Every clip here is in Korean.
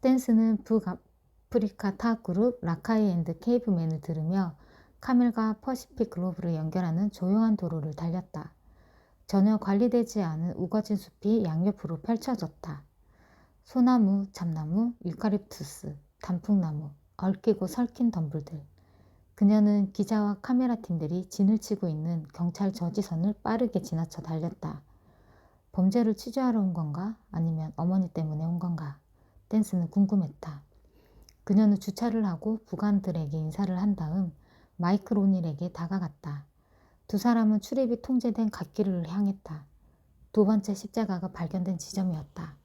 댄스는 북아프리카 타 그룹 라카이 앤드 케이브맨을 들으며 카멜과 퍼시픽 글로브를 연결하는 조용한 도로를 달렸다. 전혀 관리되지 않은 우거진 숲이 양옆으로 펼쳐졌다. 소나무, 참나무, 유카립투스, 단풍나무, 얽히고 설킨 덤불들. 그녀는 기자와 카메라 팀들이 진을 치고 있는 경찰 저지선을 빠르게 지나쳐 달렸다. 범죄를 취재하러 온 건가? 아니면 어머니 때문에 온 건가? 댄스는 궁금했다. 그녀는 주차를 하고 부관들에게 인사를 한 다음 마이클 오닐에게 다가갔다. 두 사람은 출입이 통제된 갓길을 향했다. 두 번째 십자가가 발견된 지점이었다.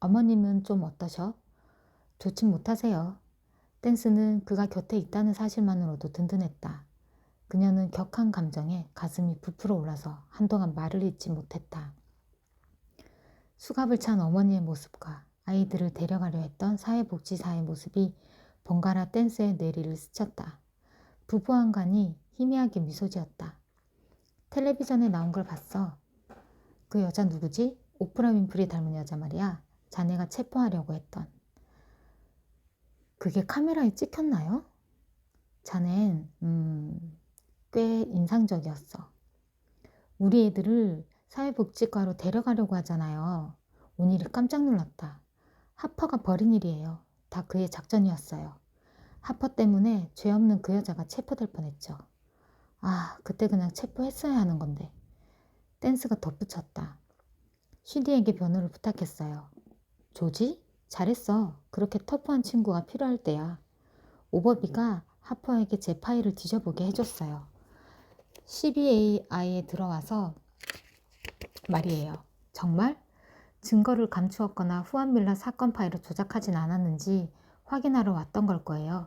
어머님은 좀 어떠셔? 좋진 못하세요. 댄스는 그가 곁에 있다는 사실만으로도 든든했다. 그녀는 격한 감정에 가슴이 부풀어 올라서 한동안 말을 잇지 못했다. 수갑을 찬 어머니의 모습과 아이들을 데려가려 했던 사회복지사의 모습이 번갈아 댄스의 뇌리를 스쳤다. 부부 한간이 희미하게 미소 지었다. 텔레비전에 나온 걸 봤어. 그 여자 누구지? 오프라 윈프리 닮은 여자 말이야. 자네가 체포하려고 했던. 그게 카메라에 찍혔나요? 자넨, 음, 꽤 인상적이었어. 우리 애들을 사회복지과로 데려가려고 하잖아요. 오늘이 깜짝 놀랐다. 하퍼가 벌인 일이에요. 다 그의 작전이었어요. 하퍼 때문에 죄 없는 그 여자가 체포될 뻔했죠. 아, 그때 그냥 체포했어야 하는 건데. 댄스가 덧붙였다. 쉬디에게 변호를 부탁했어요. 조지? 잘했어. 그렇게 터프한 친구가 필요할 때야. 오버비가 하퍼에게 제 파일을 뒤져보게 해줬어요. CBAI에 들어와서 말이에요. 정말? 증거를 감추었거나 후안밀라 사건 파일을 조작하진 않았는지 확인하러 왔던 걸 거예요.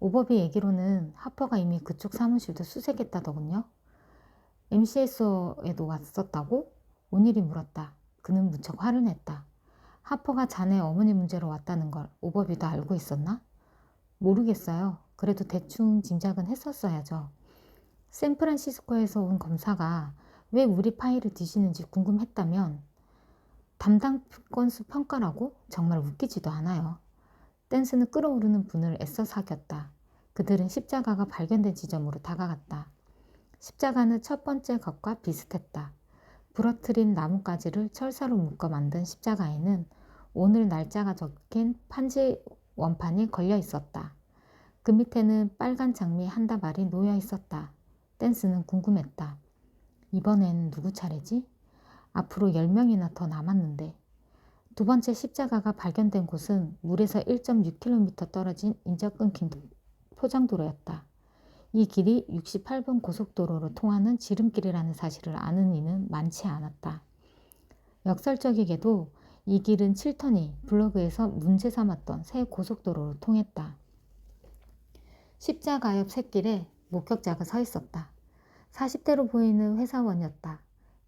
오버비 얘기로는 하퍼가 이미 그쪽 사무실도 수색했다더군요. MCSO에도 왔었다고? 온일이 물었다. 그는 무척 화를 냈다. 하퍼가 자네 어머니 문제로 왔다는 걸 오버비도 알고 있었나? 모르겠어요. 그래도 대충 짐작은 했었어야죠. 샌프란시스코에서 온 검사가 왜 우리 파일을 뒤지는지 궁금했다면 담당 건수 평가라고 정말 웃기지도 않아요. 댄스는 끓어오르는 분을 애써 사귀었다. 그들은 십자가가 발견된 지점으로 다가갔다. 십자가는 첫 번째 것과 비슷했다. 부러뜨린 나뭇가지를 철사로 묶어 만든 십자가에는 오늘 날짜가 적힌 판지 원판이 걸려 있었다. 그 밑에는 빨간 장미 한 다발이 놓여 있었다. 댄스는 궁금했다. 이번엔 누구 차례지? 앞으로 10명이나 더 남았는데. 두 번째 십자가가 발견된 곳은 물에서 1.6km 떨어진 인적 끊긴 포장도로였다. 이 길이 68번 고속도로로 통하는 지름길이라는 사실을 아는 이는 많지 않았다. 역설적이게도 이 길은 7턴이 블로그에서 문제 삼았던 새 고속도로로 통했다. 십자가 옆 샛길에 목격자가 서 있었다. 40대로 보이는 회사원이었다.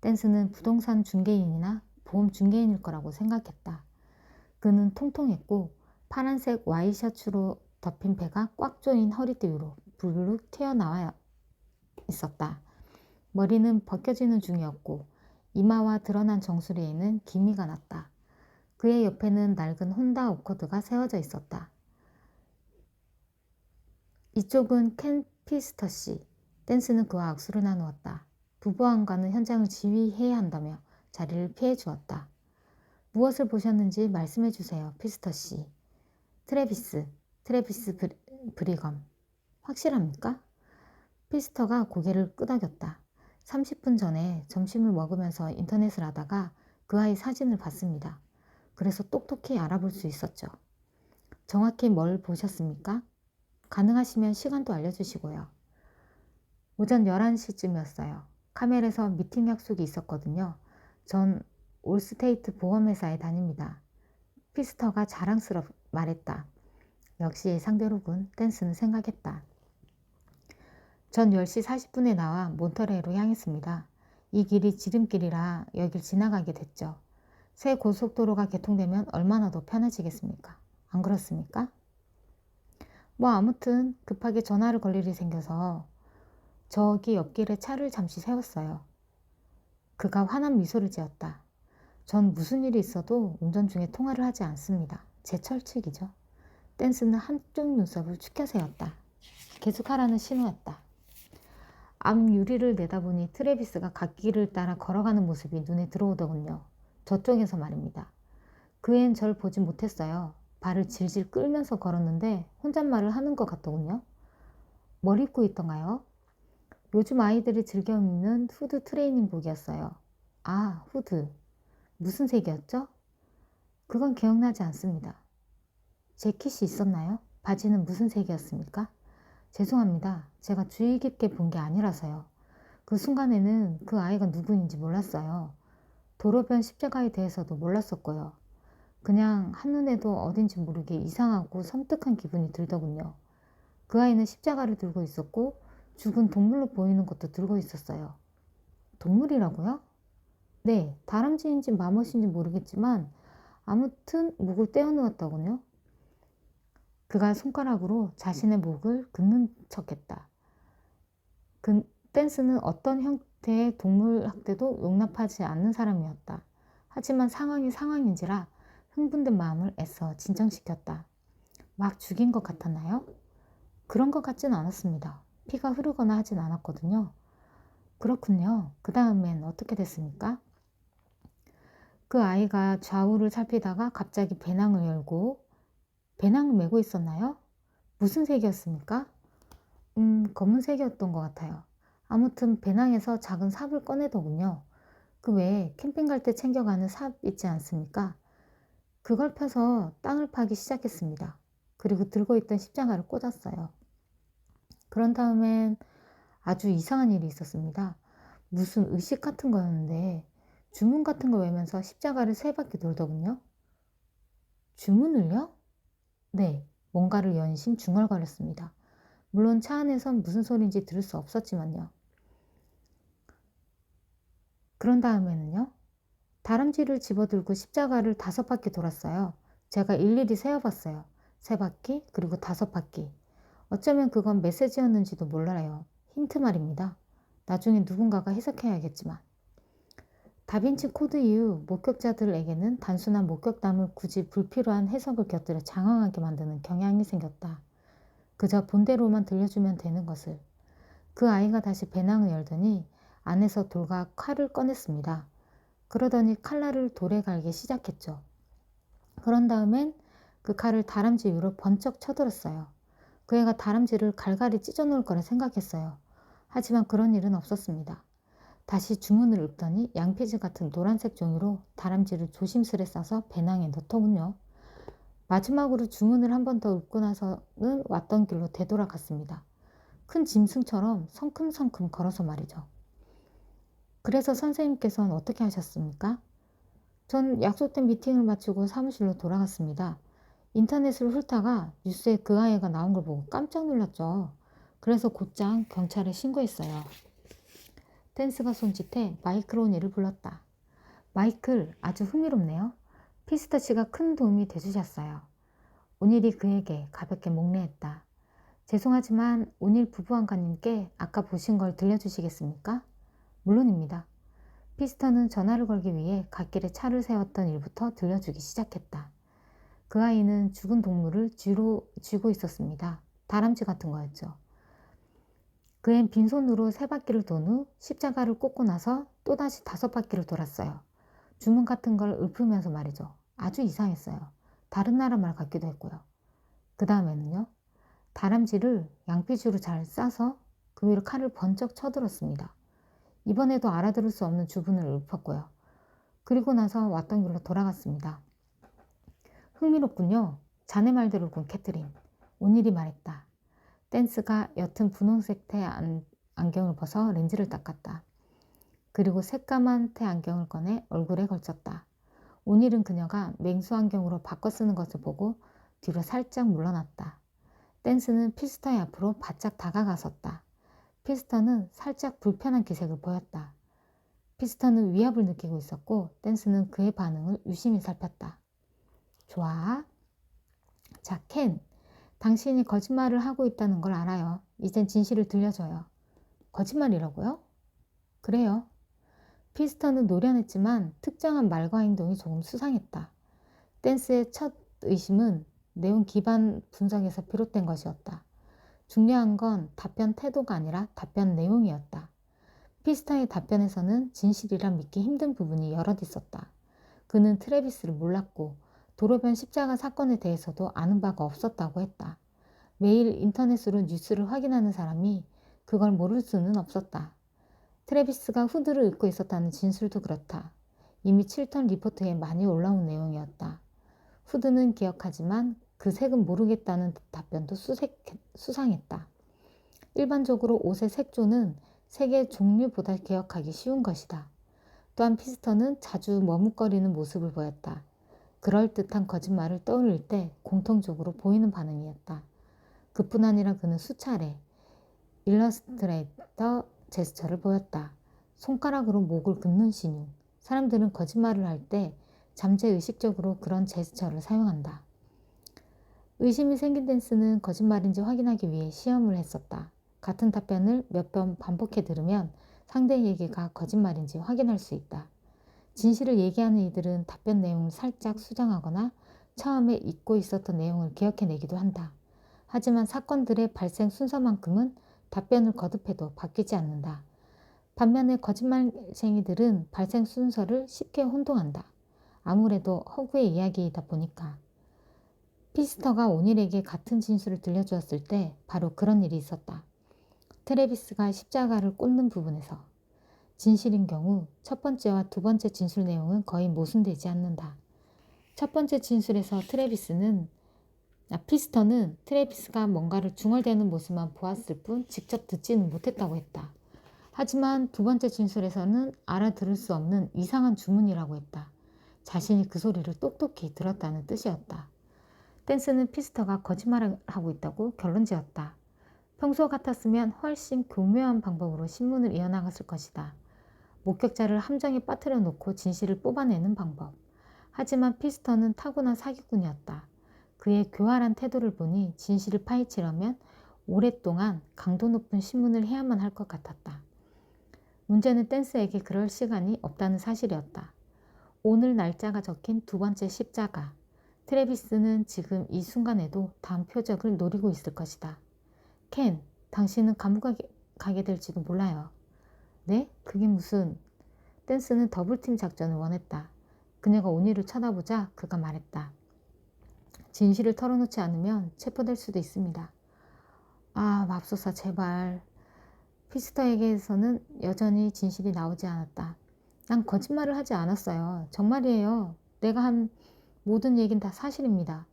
댄스는 부동산 중개인이나 보험 중개인일 거라고 생각했다. 그는 통통했고 파란색 와이셔츠로 덮인 배가 꽉 조인 허리띠 위로 불룩 튀어나와 있었다. 머리는 벗겨지는 중이었고 이마와 드러난 정수리에는 기미가 났다. 그의 옆에는 낡은 혼다 오코드가 세워져 있었다. 이쪽은 켄 피스터 씨. 댄스는 그와 악수를 나누었다. 부부한과는 현장을 지휘해야 한다며 자리를 피해 주었다. 무엇을 보셨는지 말씀해 주세요, 피스터 씨. 트레비스, 트레비스 브리검. 확실합니까? 피스터가 고개를 끄덕였다. 30분 전에 점심을 먹으면서 인터넷을 하다가 그 아이 사진을 봤습니다. 그래서 똑똑히 알아볼 수 있었죠. 정확히 뭘 보셨습니까? 가능하시면 시간도 알려주시고요. 오전 11시쯤이었어요. 카멜에서 미팅 약속이 있었거든요. 전 올스테이트 보험회사에 다닙니다. 피스터가 자랑스럽 말했다. 역시 예상대로군. 댄스는 생각했다. 전 10시 40분에 나와 몬터레이로 향했습니다. 이 길이 지름길이라 여길 지나가게 됐죠. 새 고속도로가 개통되면 얼마나 더 편해지겠습니까? 안 그렇습니까? 뭐 아무튼 급하게 전화를 걸 일이 생겨서 저기 옆길에 차를 잠시 세웠어요. 그가 환한 미소를 지었다. 전 무슨 일이 있어도 운전 중에 통화를 하지 않습니다. 재철칙이죠. 댄스는 한쪽 눈썹을 축혀세웠다. 계속하라는 신호였다. 앞 유리를 내다보니 트레비스가 갓길을 따라 걸어가는 모습이 눈에 들어오더군요. 저쪽에서 말입니다. 그앤절 보지 못했어요. 발을 질질 끌면서 걸었는데 혼잣말을 하는 것 같더군요. 뭘 입고 있던가요? 요즘 아이들이 즐겨 입는 후드 트레이닝복이었어요. 아, 후드. 무슨 색이었죠? 그건 기억나지 않습니다. 재킷이 있었나요? 바지는 무슨 색이었습니까? 죄송합니다. 제가 주의 깊게 본 게 아니라서요. 그 순간에는 그 아이가 누구인지 몰랐어요. 도로변 십자가에 대해서도 몰랐었고요. 그냥 한눈에도 어딘지 모르게 이상하고 섬뜩한 기분이 들더군요. 그 아이는 십자가를 들고 있었고 죽은 동물로 보이는 것도 들고 있었어요. 동물이라고요? 네, 다람쥐인지 마멋인지 모르겠지만 아무튼 목을 떼어누웠더군요. 그가 손가락으로 자신의 목을 긋는 척했다. 그 댄스는 어떤 형태의 동물 학대도 용납하지 않는 사람이었다. 하지만 상황이 상황인지라 흥분된 마음을 애써 진정시켰다. 막 죽인 것 같았나요? 그런 것 같진 않았습니다. 피가 흐르거나 하진 않았거든요. 그렇군요. 그 다음엔 어떻게 됐습니까? 그 아이가 좌우를 살피다가 갑자기 배낭을 열고 배낭을 메고 있었나요? 무슨 색이었습니까? 음, 검은색이었던 것 같아요. 아무튼 배낭에서 작은 삽을 꺼내더군요. 그 외에 캠핑 갈 때 챙겨가는 삽 있지 않습니까? 그걸 펴서 땅을 파기 시작했습니다. 그리고 들고 있던 십자가를 꽂았어요. 그런 다음엔 아주 이상한 일이 있었습니다. 무슨 의식 같은 거였는데 주문 같은 걸 외면서 십자가를 세 바퀴 돌더군요. 주문을요? 네, 뭔가를 연신 중얼거렸습니다. 물론 차 안에선 무슨 소리인지 들을 수 없었지만요. 그런 다음에는요. 다람쥐를 집어들고 십자가를 다섯 바퀴 돌았어요. 제가 일일이 세어봤어요. 세 바퀴, 그리고 다섯 바퀴. 어쩌면 그건 메시지였는지도 몰라요. 힌트 말입니다. 나중에 누군가가 해석해야겠지만. 다빈치 코드 이후 목격자들에게는 단순한 목격담을 굳이 불필요한 해석을 곁들여 장황하게 만드는 경향이 생겼다. 그저 본대로만 들려주면 되는 것을. 그 아이가 다시 배낭을 열더니 안에서 돌과 칼을 꺼냈습니다. 그러더니 칼날을 돌에 갈기 시작했죠. 그런 다음엔 그 칼을 다람쥐 위로 번쩍 쳐들었어요. 그 애가 다람쥐를 갈갈이 찢어놓을 거라 생각했어요. 하지만 그런 일은 없었습니다. 다시 주문을 읊더니 양피지 같은 노란색 종이로 다람쥐를 조심스레 싸서 배낭에 넣더군요. 마지막으로 주문을 한 번 더 읊고 나서는 왔던 길로 되돌아갔습니다. 큰 짐승처럼 성큼성큼 걸어서 말이죠. 그래서 선생님께서는 어떻게 하셨습니까? 전 약속된 미팅을 마치고 사무실로 돌아갔습니다. 인터넷을 훑다가 뉴스에 그 아이가 나온 걸 보고 깜짝 놀랐죠. 그래서 곧장 경찰에 신고했어요. 댄스가 손짓해 마이클 오니를 불렀다. 마이클, 아주 흥미롭네요. 피스터 씨가 큰 도움이 되주셨어요. 오닐이 그에게 가볍게 목례했다. 죄송하지만 오닐 부부안가님께 아까 보신 걸 들려주시겠습니까? 물론입니다. 피스터는 전화를 걸기 위해 갓길에 차를 세웠던 일부터 들려주기 시작했다. 그 아이는 죽은 동물을 쥐로 쥐고 있었습니다. 다람쥐 같은 거였죠. 그앤 빈손으로 세 바퀴를 돈 후 십자가를 꽂고 나서 또다시 다섯 바퀴를 돌았어요. 주문 같은 걸 읊으면서 말이죠. 아주 이상했어요. 다른 나라 말 같기도 했고요. 그 다음에는요. 다람쥐를 양피지로 잘 싸서 그 위로 칼을 번쩍 쳐들었습니다. 이번에도 알아들을 수 없는 주문을 읊었고요. 그리고 나서 왔던 길로 돌아갔습니다. 흥미롭군요. 자네 말대로 군 캐트린. 온일이 말했다. 댄스가 옅은 분홍색 테 안, 안경을 벗어 렌즈를 닦았다. 그리고 새까만 테 안경을 꺼내 얼굴에 걸쳤다. 오닐은 그녀가 맹수 안경으로 바꿔 쓰는 것을 보고 뒤로 살짝 물러났다. 댄스는 피스터의 앞으로 바짝 다가갔었다. 피스터는 살짝 불편한 기색을 보였다. 피스터는 위협을 느끼고 있었고 댄스는 그의 반응을 유심히 살폈다. 좋아. 자, 켄. 당신이 거짓말을 하고 있다는 걸 알아요. 이젠 진실을 들려줘요. 거짓말이라고요? 그래요. 피스터는 노련했지만 특정한 말과 행동이 조금 수상했다. 댄스의 첫 의심은 내용 기반 분석에서 비롯된 것이었다. 중요한 건 답변 태도가 아니라 답변 내용이었다. 피스터의 답변에서는 진실이라 믿기 힘든 부분이 여럿 있었다. 그는 트래비스를 몰랐고 도로변 십자가 사건에 대해서도 아는 바가 없었다고 했다. 매일 인터넷으로 뉴스를 확인하는 사람이 그걸 모를 수는 없었다. 트래비스가 후드를 입고 있었다는 진술도 그렇다. 이미 7턴 리포트에 많이 올라온 내용이었다. 후드는 기억하지만 그 색은 모르겠다는 답변도 수색, 수상했다. 일반적으로 옷의 색조는 색의 종류보다 기억하기 쉬운 것이다. 또한 피스터는 자주 머뭇거리는 모습을 보였다. 그럴듯한 거짓말을 떠올릴 때 공통적으로 보이는 반응이었다. 그뿐 아니라 그는 수차례 일러스트레이터 제스처를 보였다. 손가락으로 목을 긋는 신용. 사람들은 거짓말을 할 때 잠재의식적으로 그런 제스처를 사용한다. 의심이 생긴 댄스는 거짓말인지 확인하기 위해 시험을 했었다. 같은 답변을 몇 번 반복해 들으면 상대의 얘기가 거짓말인지 확인할 수 있다. 진실을 얘기하는 이들은 답변 내용을 살짝 수정하거나 처음에 잊고 있었던 내용을 기억해내기도 한다. 하지만 사건들의 발생 순서만큼은 답변을 거듭해도 바뀌지 않는다. 반면에 거짓말쟁이들은 발생 순서를 쉽게 혼동한다. 아무래도 허구의 이야기이다 보니까. 피스터가 오닐에게 같은 진술을 들려주었을 때 바로 그런 일이 있었다. 트레비스가 십자가를 꽂는 부분에서 진실인 경우 첫 번째와 두 번째 진술 내용은 거의 모순되지 않는다. 첫 번째 진술에서 트레비스는 아, 피스터는 트레비스가 뭔가를 중얼대는 모습만 보았을 뿐 직접 듣지는 못했다고 했다. 하지만 두 번째 진술에서는 알아들을 수 없는 이상한 주문이라고 했다. 자신이 그 소리를 똑똑히 들었다는 뜻이었다. 댄스는 피스터가 거짓말을 하고 있다고 결론 지었다. 평소 같았으면 훨씬 교묘한 방법으로 신문을 이어나갔을 것이다. 목격자를 함정에 빠뜨려 놓고 진실을 뽑아내는 방법. 하지만 피스터는 타고난 사기꾼이었다. 그의 교활한 태도를 보니 진실을 파헤치려면 오랫동안 강도 높은 신문을 해야만 할 것 같았다. 문제는 댄스에게 그럴 시간이 없다는 사실이었다. 오늘 날짜가 적힌 두 번째 십자가. 트레비스는 지금 이 순간에도 다음 표적을 노리고 있을 것이다. 켄, 당신은 감옥에 가게 될지도 몰라요. 네? 그게 무슨... 댄스는 더블팀 작전을 원했다. 그녀가 온니를 쳐다보자 그가 말했다. 진실을 털어놓지 않으면 체포될 수도 있습니다. 아, 맙소사, 제발. 피스터에게서는 여전히 진실이 나오지 않았다. 난 거짓말을 하지 않았어요. 정말이에요. 내가 한 모든 얘긴 다 사실입니다.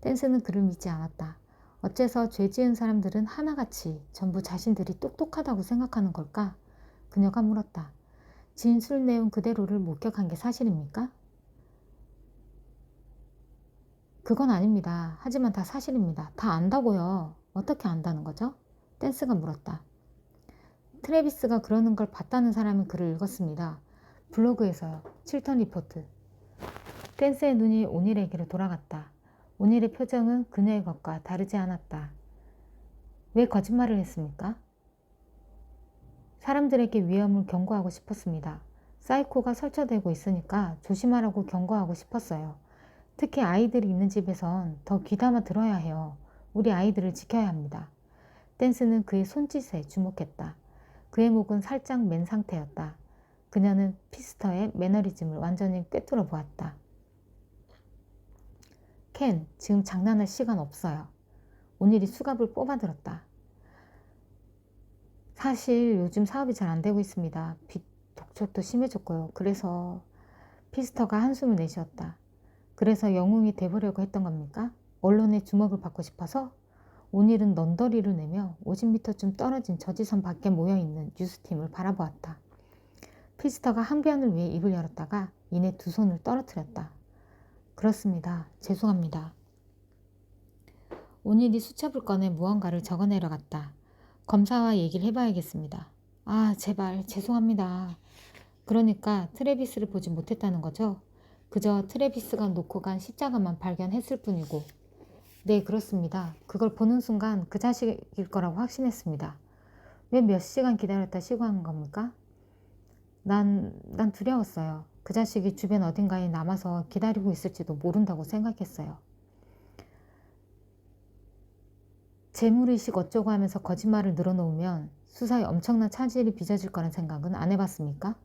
댄스는 그를 믿지 않았다. 어째서 죄 지은 사람들은 하나같이 전부 자신들이 똑똑하다고 생각하는 걸까? 그녀가 물었다. 진술 내용 그대로를 목격한 게 사실입니까? 그건 아닙니다. 하지만 다 사실입니다. 다 안다고요. 어떻게 안다는 거죠? 댄스가 물었다. 트레비스가 그러는 걸 봤다는 사람이 글을 읽었습니다. 블로그에서요. 칠턴 리포트. 댄스의 눈이 오닐에게로 돌아갔다. 오닐의 표정은 그녀의 것과 다르지 않았다. 왜 거짓말을 했습니까? 사람들에게 위험을 경고하고 싶었습니다. 사이코가 설쳐되고 있으니까 조심하라고 경고하고 싶었어요. 특히 아이들이 있는 집에선 더 귀담아 들어야 해요. 우리 아이들을 지켜야 합니다. 댄스는 그의 손짓에 주목했다. 그의 목은 살짝 맨 상태였다. 그녀는 피스터의 매너리즘을 완전히 꿰뚫어 보았다. 켄, 지금 장난할 시간 없어요. 오늘이 수갑을 뽑아들었다. 사실 요즘 사업이 잘 안 되고 있습니다. 빚 독촉도 심해졌고요. 그래서 피스터가 한숨을 내쉬었다. 그래서 영웅이 돼보려고 했던 겁니까? 언론의 주목을 받고 싶어서? 오늘은 넌더리를 내며 50m쯤 떨어진 저지선 밖에 모여있는 뉴스팀을 바라보았다. 피스터가 항변을 위해 입을 열었다가 이내 두 손을 떨어뜨렸다. 그렇습니다. 죄송합니다. 오늘이 수첩을 꺼내 무언가를 적어 내려 갔다. 검사와 얘기를 해봐야겠습니다. 아, 제발, 죄송합니다. 그러니까 트레비스를 보지 못했다는 거죠? 그저 트레비스가 놓고 간 십자가만 발견했을 뿐이고. 네, 그렇습니다. 그걸 보는 순간 그 자식일 거라고 확신했습니다. 왜 몇 시간 기다렸다 시고한 겁니까? 난, 난 두려웠어요. 그 자식이 주변 어딘가에 남아서 기다리고 있을지도 모른다고 생각했어요. 재물의식 어쩌고 하면서 거짓말을 늘어놓으면 수사에 엄청난 차질이 빚어질 거란 생각은 안 해봤습니까?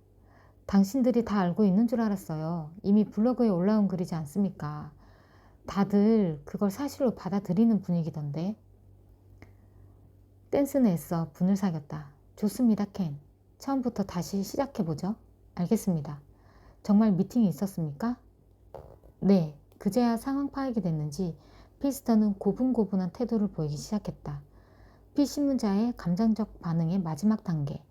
당신들이 다 알고 있는 줄 알았어요. 이미 블로그에 올라온 글이지 않습니까? 다들 그걸 사실로 받아들이는 분위기던데. 댄스는 애써 분을 사겼다. 좋습니다, 켄. 처음부터 다시 시작해보죠. 알겠습니다. 정말 미팅이 있었습니까? 네, 그제야 상황 파악이 됐는지 피스터는 고분고분한 태도를 보이기 시작했다. 피신문자의 감정적 반응의 마지막 단계.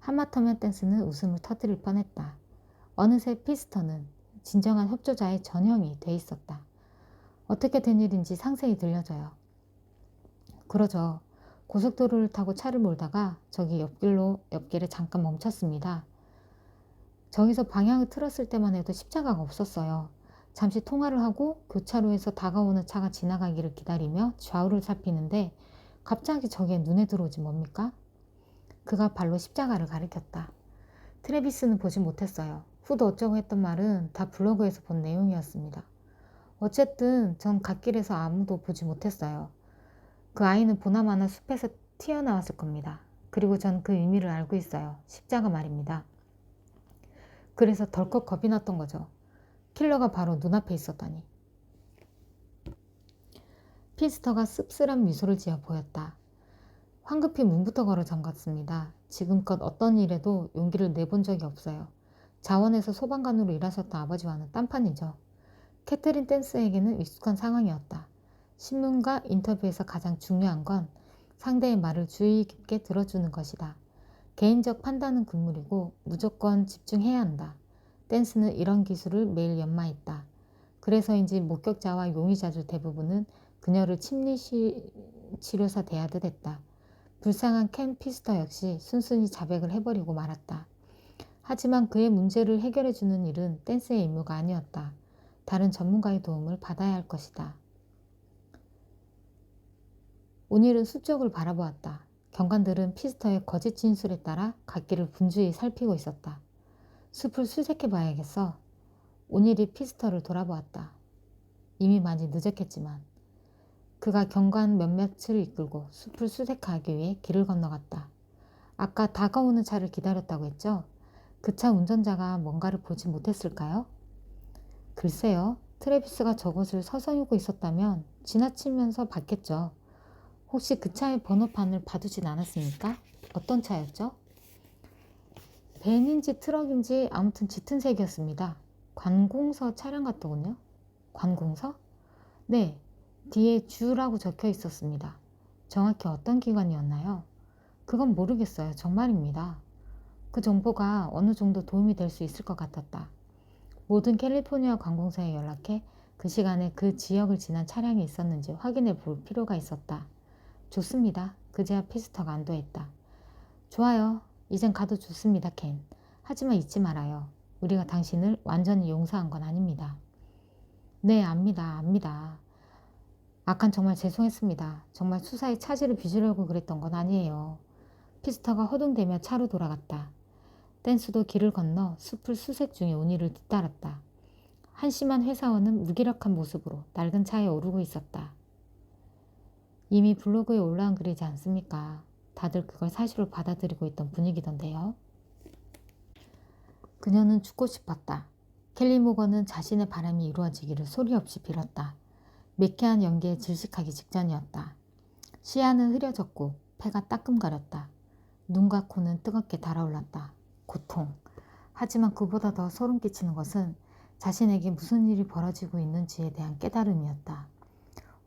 하마터면 댄스는 웃음을 터뜨릴 뻔했다. 어느새 피스터는 진정한 협조자의 전형이 돼 있었다. 어떻게 된 일인지 상세히 들려줘요. 그러죠. 고속도로를 타고 차를 몰다가 저기 옆길로 옆길에 잠깐 멈췄습니다. 저기서 방향을 틀었을 때만 해도 십자가가 없었어요. 잠시 통화를 하고 교차로에서 다가오는 차가 지나가기를 기다리며 좌우를 살피는데 갑자기 저게 눈에 들어오지 뭡니까? 그가 발로 십자가를 가리켰다. 트레비스는 보지 못했어요. 후도 어쩌고 했던 말은 다 블로그에서 본 내용이었습니다. 어쨌든 전 갓길에서 아무도 보지 못했어요. 그 아이는 보나마나 숲에서 튀어나왔을 겁니다. 그리고 전 그 의미를 알고 있어요. 십자가 말입니다. 그래서 덜컥 겁이 났던 거죠. 킬러가 바로 눈앞에 있었다니. 피스터가 씁쓸한 미소를 지어 보였다. 황급히 문부터 걸어 잠갔습니다. 지금껏 어떤 일에도 용기를 내본 적이 없어요. 자원에서 소방관으로 일하셨던 아버지와는 딴판이죠. 캐트린 댄스에게는 익숙한 상황이었다. 신문과 인터뷰에서 가장 중요한 건 상대의 말을 주의 깊게 들어주는 것이다. 개인적 판단은 금물이고 무조건 집중해야 한다. 댄스는 이런 기술을 매일 연마했다. 그래서인지 목격자와 용의자들 대부분은 그녀를 심리 치료사 대하듯 했다. 불쌍한 켄 피스터 역시 순순히 자백을 해버리고 말았다. 하지만 그의 문제를 해결해주는 일은 댄스의 임무가 아니었다. 다른 전문가의 도움을 받아야 할 것이다. 오늘은 숲 쪽을 바라보았다. 경관들은 피스터의 거짓 진술에 따라 갓길을 분주히 살피고 있었다. 숲을 수색해 봐야겠어. 오늘이 피스터를 돌아보았다. 이미 많이 늦었겠지만 그가 경관 몇몇을 이끌고 숲을 수색하기 위해 길을 건너갔다. 아까 다가오는 차를 기다렸다고 했죠? 그 차 운전자가 뭔가를 보지 못했을까요? 글쎄요. 트래비스가 저것을 서성이고 있었다면 지나치면서 봤겠죠. 혹시 그 차의 번호판을 봐두진 않았습니까? 어떤 차였죠? 벤인지 트럭인지 아무튼 짙은 색이었습니다. 관공서 차량 같더군요. 관공서? 네, 뒤에 주라고 적혀 있었습니다. 정확히 어떤 기관이었나요? 그건 모르겠어요. 정말입니다. 그 정보가 어느 정도 도움이 될 수 있을 것 같았다. 모든 캘리포니아 관공서에 연락해 그 시간에 그 지역을 지난 차량이 있었는지 확인해 볼 필요가 있었다. 좋습니다. 그제야 피스터가 안도했다. 좋아요. 이젠 가도 좋습니다, 켄. 하지만 잊지 말아요. 우리가 당신을 완전히 용서한 건 아닙니다. 네, 압니다. 압니다. 아칸 정말 죄송했습니다. 정말 수사에 차질을 빚으려고 그랬던 건 아니에요. 피스터가 허둥대며 차로 돌아갔다. 댄스도 길을 건너 숲을 수색 중에 오니를 뒤따랐다. 한심한 회사원은 무기력한 모습으로 낡은 차에 오르고 있었다. 이미 블로그에 올라온 글이지 않습니까? 다들 그걸 사실로 받아들이고 있던 분위기던데요. 그녀는 죽고 싶었다. 켈리 모건은 자신의 바람이 이루어지기를 소리 없이 빌었다. 매캐한 연기에 질식하기 직전이었다. 시야는 흐려졌고 폐가 따끔거렸다. 눈과 코는 뜨겁게 달아올랐다. 고통. 하지만 그보다 더 소름 끼치는 것은 자신에게 무슨 일이 벌어지고 있는지에 대한 깨달음이었다.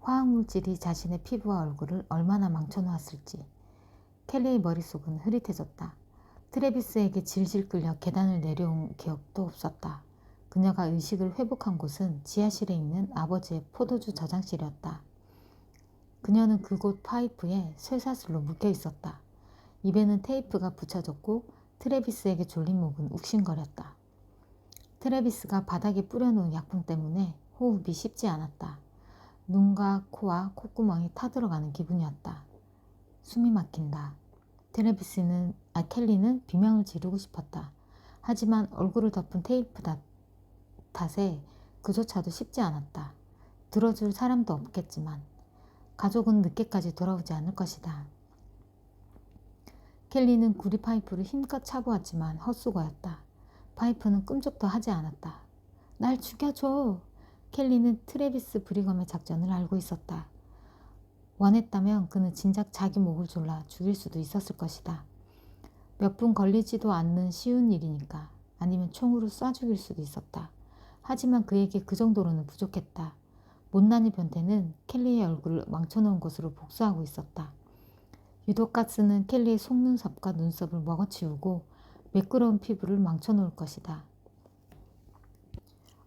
화학물질이 자신의 피부와 얼굴을 얼마나 망쳐놓았을지. 켈리의 머릿속은 흐릿해졌다. 트레비스에게 질질 끌려 계단을 내려온 기억도 없었다. 그녀가 의식을 회복한 곳은 지하실에 있는 아버지의 포도주 저장실이었다. 그녀는 그곳 파이프에 쇠사슬로 묶여 있었다. 입에는 테이프가 붙여졌고 트레비스에게 졸린 목은 욱신거렸다. 트레비스가 바닥에 뿌려놓은 약품 때문에 호흡이 쉽지 않았다. 눈과 코와 콧구멍이 타들어가는 기분이었다. 숨이 막힌다. 트레비스는, 아, 켈리는 비명을 지르고 싶었다. 하지만 얼굴을 덮은 테이프 탓에 그조차도 쉽지 않았다. 들어줄 사람도 없겠지만 가족은 늦게까지 돌아오지 않을 것이다. 켈리는 구리 파이프를 힘껏 차보았지만 헛수고였다. 파이프는 끔찍도 하지 않았다. 날 죽여줘. 켈리는 트레비스 브리검의 작전을 알고 있었다. 원했다면 그는 진작 자기 목을 졸라 죽일 수도 있었을 것이다. 몇 분 걸리지도 않는 쉬운 일이니까 아니면 총으로 쏴 죽일 수도 있었다. 하지만 그에게 그 정도로는 부족했다. 못난이 변태는 켈리의 얼굴을 망쳐놓은 곳으로 복수하고 있었다. 유독 가스는 켈리의 속눈썹과 눈썹을 먹어치우고 매끄러운 피부를 망쳐놓을 것이다.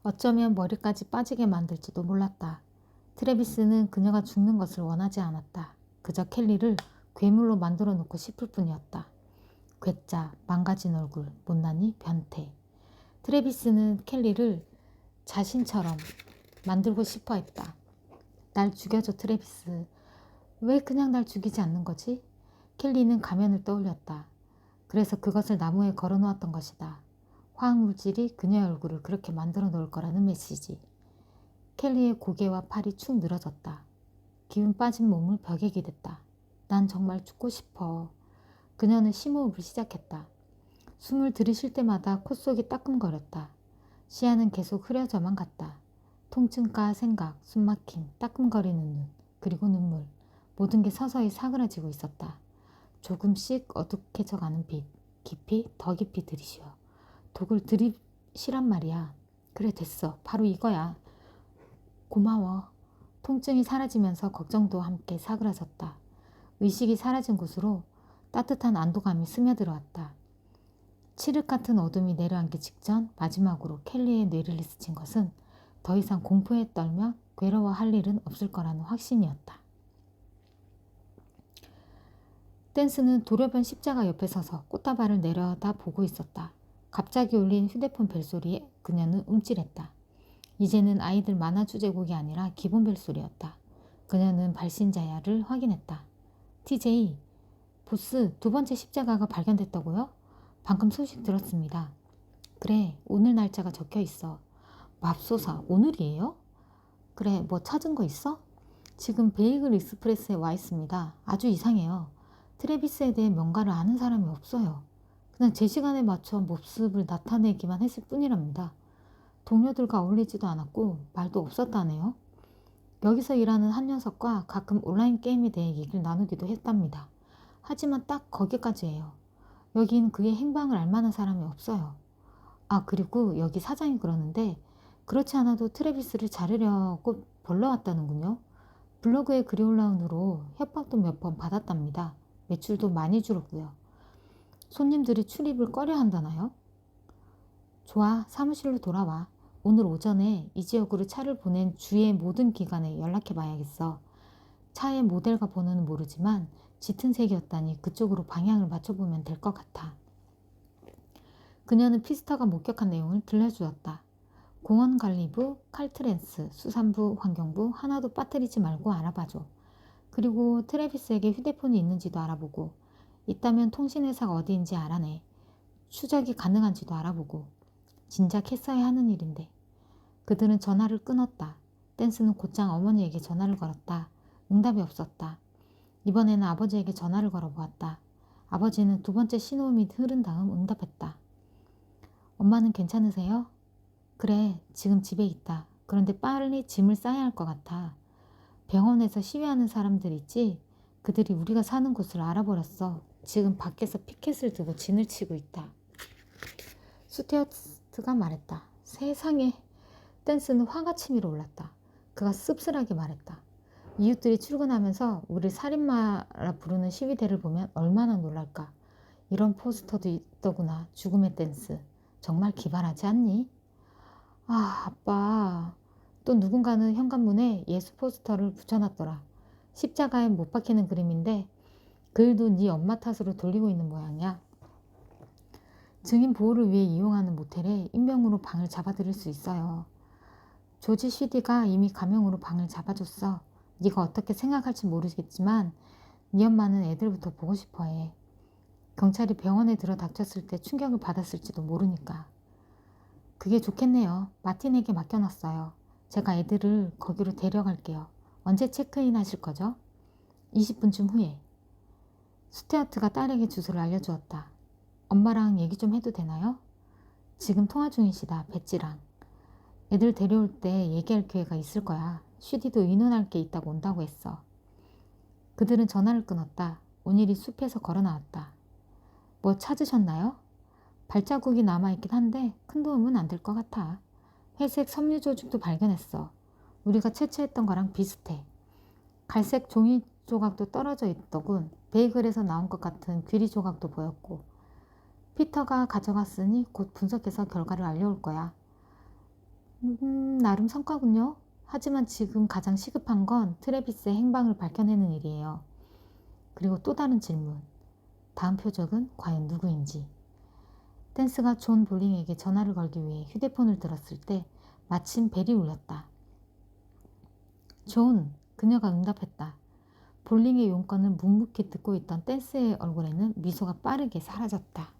어쩌면 머리까지 빠지게 만들지도 몰랐다. 트레비스는 그녀가 죽는 것을 원하지 않았다. 그저 켈리를 괴물로 만들어 놓고 싶을 뿐이었다. 괴짜, 망가진 얼굴, 못난이, 변태. 트레비스는 켈리를 자신처럼 만들고 싶어 했다. 날 죽여줘, 트레비스. 왜 그냥 날 죽이지 않는 거지? 켈리는 가면을 떠올렸다. 그래서 그것을 나무에 걸어 놓았던 것이다. 화학물질이 그녀의 얼굴을 그렇게 만들어 놓을 거라는 메시지. 켈리의 고개와 팔이 축 늘어졌다. 기운 빠진 몸을 벽에 기댔다. 난 정말 죽고 싶어. 그녀는 심호흡을 시작했다. 숨을 들이쉴 때마다 콧속이 따끔거렸다. 시야는 계속 흐려져만 갔다. 통증과 생각, 숨막힘, 따끔거리는 눈, 그리고 눈물. 모든 게 서서히 사그라지고 있었다. 조금씩 어둑해져가는 빛. 깊이, 더 깊이 들이쉬어. 독을 들이쉬란 말이야. 그래, 됐어. 바로 이거야. 고마워. 통증이 사라지면서 걱정도 함께 사그라졌다. 의식이 사라진 곳으로 따뜻한 안도감이 스며들어왔다. 칠흑 같은 어둠이 내려앉기 직전 마지막으로 켈리의 뇌를 스친 것은 더 이상 공포에 떨며 괴로워할 일은 없을 거라는 확신이었다. 댄스는 도려변 십자가 옆에 서서 꽃다발을 내려다 보고 있었다. 갑자기 울린 휴대폰 벨소리에 그녀는 움찔했다. 이제는 아이들 만화 주제곡이 아니라 기본 벨소리였다. 그녀는 발신자야를 확인했다. TJ, 보스 두 번째 십자가가 발견됐다고요? 방금 소식 들었습니다. 그래, 오늘 날짜가 적혀 있어. 맙소사, 오늘이에요? 그래, 뭐 찾은 거 있어? 지금 베이글 익스프레스에 와 있습니다. 아주 이상해요. 트레비스에 대해 뭔가를 아는 사람이 없어요. 그냥 제 시간에 맞춰 모습을 나타내기만 했을 뿐이랍니다. 동료들과 어울리지도 않았고 말도 없었다네요. 여기서 일하는 한 녀석과 가끔 온라인 게임에 대해 얘기를 나누기도 했답니다. 하지만 딱 거기까지예요. 여긴 그의 행방을 알만한 사람이 없어요. 아, 그리고 여기 사장이 그러는데 그렇지 않아도 트레비스를 자르려고 불러왔다는군요. 블로그에 글이 올라온 후로 협박도 몇 번 받았답니다. 매출도 많이 줄었고요. 손님들이 출입을 꺼려 한다나요? 좋아, 사무실로 돌아와. 오늘 오전에 이 지역으로 차를 보낸 주의 모든 기관에 연락해 봐야겠어. 차의 모델과 번호는 모르지만 짙은 색이었다니 그쪽으로 방향을 맞춰보면 될 것 같아. 그녀는 피스터가 목격한 내용을 들려주었다. 공원 관리부, 칼트랜스, 수산부, 환경부 하나도 빠뜨리지 말고 알아봐줘. 그리고 트래비스에게 휴대폰이 있는지도 알아보고 있다면 통신회사가 어디인지 알아내. 추적이 가능한지도 알아보고 진작 했어야 하는 일인데 그들은 전화를 끊었다. 댄스는 곧장 어머니에게 전화를 걸었다. 응답이 없었다. 이번에는 아버지에게 전화를 걸어보았다. 아버지는 두 번째 신호음이 흐른 다음 응답했다. 엄마는 괜찮으세요? 그래, 지금 집에 있다. 그런데 빨리 짐을 싸야 할 것 같아. 병원에서 시위하는 사람들 있지? 그들이 우리가 사는 곳을 알아버렸어. 지금 밖에서 피켓을 두고 진을 치고 있다. 스튜어트가 말했다. 세상에. 댄스는 화가 치밀어 올랐다. 그가 씁쓸하게 말했다. 이웃들이 출근하면서 우리 살인마라 부르는 시위대를 보면 얼마나 놀랄까. 이런 포스터도 있더구나. 죽음의 댄스. 정말 기발하지 않니? 아, 아빠. 또 누군가는 현관문에 예수 포스터를 붙여놨더라. 십자가에 못 박히는 그림인데 글도 네 엄마 탓으로 돌리고 있는 모양이야. 증인 보호를 위해 이용하는 모텔에 인명으로 방을 잡아드릴 수 있어요. 조지 쉬디가 이미 가명으로 방을 잡아줬어. 네가 어떻게 생각할지 모르겠지만 네 엄마는 애들부터 보고 싶어해. 경찰이 병원에 들어 닥쳤을 때 충격을 받았을지도 모르니까. 그게 좋겠네요. 마틴에게 맡겨놨어요. 제가 애들을 거기로 데려갈게요. 언제 체크인 하실 거죠? 20분쯤 후에. 스튜어트가 딸에게 주소를 알려주었다. 엄마랑 얘기 좀 해도 되나요? 지금 통화 중이시다, 배지랑. 애들 데려올 때 얘기할 기회가 있을 거야. 슈디도 의논할 게 있다고 온다고 했어. 그들은 전화를 끊었다. 온일이 숲에서 걸어 나왔다. 뭐 찾으셨나요? 발자국이 남아있긴 한데 큰 도움은 안 될 것 같아. 회색 섬유 조직도 발견했어. 우리가 채취했던 거랑 비슷해. 갈색 종이 조각도 떨어져 있더군. 베이글에서 나온 것 같은 귀리 조각도 보였고. 피터가 가져갔으니 곧 분석해서 결과를 알려올 거야. 음, 나름 성과군요. 하지만 지금 가장 시급한 건 트레비스의 행방을 밝혀내는 일이에요. 그리고 또 다른 질문. 다음 표적은 과연 누구인지. 댄스가 존 볼링에게 전화를 걸기 위해 휴대폰을 들었을 때 마침 벨이 울렸다. 존, 그녀가 응답했다. 볼링의 용건을 묵묵히 듣고 있던 댄스의 얼굴에는 미소가 빠르게 사라졌다.